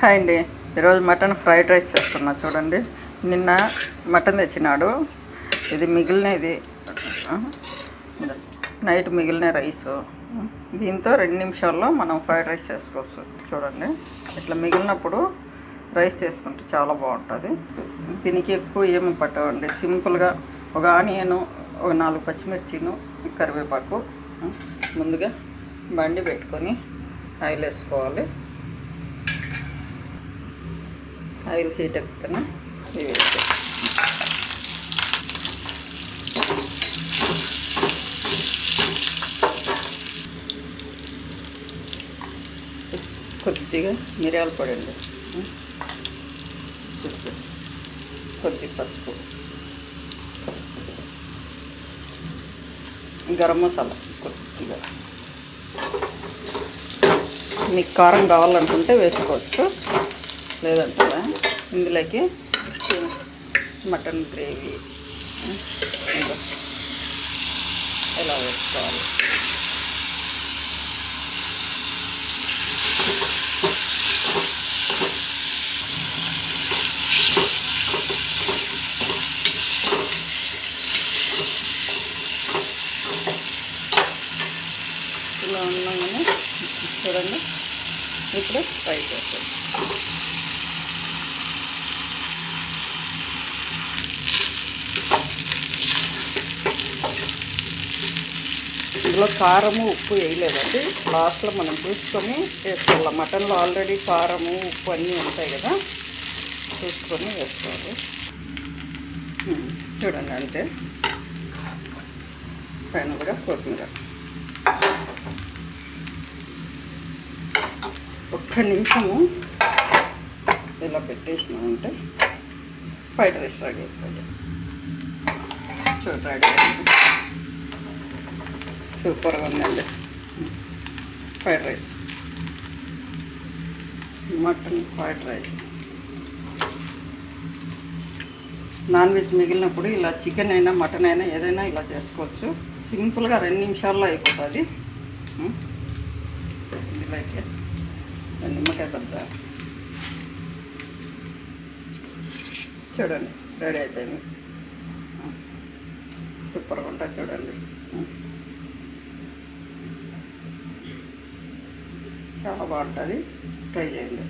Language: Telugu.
హాయ్ అండి. ఈరోజు మటన్ ఫ్రైడ్ రైస్ చేస్తున్నా చూడండి. నిన్న మటన్ తెచ్చినాడు. ఇది మిగిలిన ఇది నైట్ మిగిలిన రైస్. దీంతో రెండు నిమిషాల్లో మనం ఫ్రైడ్ రైస్ చేసుకోవచ్చు చూడండి. ఇట్లా మిగిలినప్పుడు రైస్ చేసుకుంటే చాలా బాగుంటుంది. దీనికి ఎక్కువ ఏమి పట్టవండి. సింపుల్గా ఒక ఆనియను ఒక నాలుగు పచ్చిమిర్చిను కరివేపాకు ముందుగా బండి పెట్టుకొని ఆయిల్ వేసుకోవాలి. ఆయిల్ హీట్ ఎక్కన ఇవి కొద్దిగా మిరియాల పొడి అండి. కొద్ది పసుపు. గరం మసాలా కొద్దిగా. మీకు కారం కావాలనుకుంటే వేసుకోవచ్చు. లేదంటారా ఇందులోకి మటన్ గ్రేవీ. ఎలా వేసుకోవాలి? ఇలా ఉన్నాగానే చూడండి. ఇప్పుడు ఫ్రై చేస్తాం ఇందులో కారము ఉప్పు వేయలేదండి. లాస్ట్లో మనం చూసుకొని వేసుకోవాలి. మటన్లో ఆల్రెడీ కారము ఉప్పు అన్నీ ఉంటాయి కదా. చూసుకొని వేసుకోవాలి. చూడండి అంతే. కూడా కొత్తిమీర. ఒక్క నిమిషము ఇలా పెట్టేసినామంటే ఫ్రైడ్ రైస్ రెడీ అయిపోయింది. చూడండి. రెడీ సూపర్గా ఉందండి fried rice mutton fried rice non veg మిగిలినప్పుడు ఇలా చికెన్ అయినా మటన్ అయినా ఏదైనా ఇలా చేసుకోవచ్చు. సింపుల్గా రెండు నిమిషాల్లో అయిపోతుంది. ఇలా నిమ్మకాయ పెద్ద చూడండి రెడీ అయిపోయింది. సూపర్గా ఉంటుంది చూడండి. చాలా బాగుంటుంది. ట్రై చేయండి.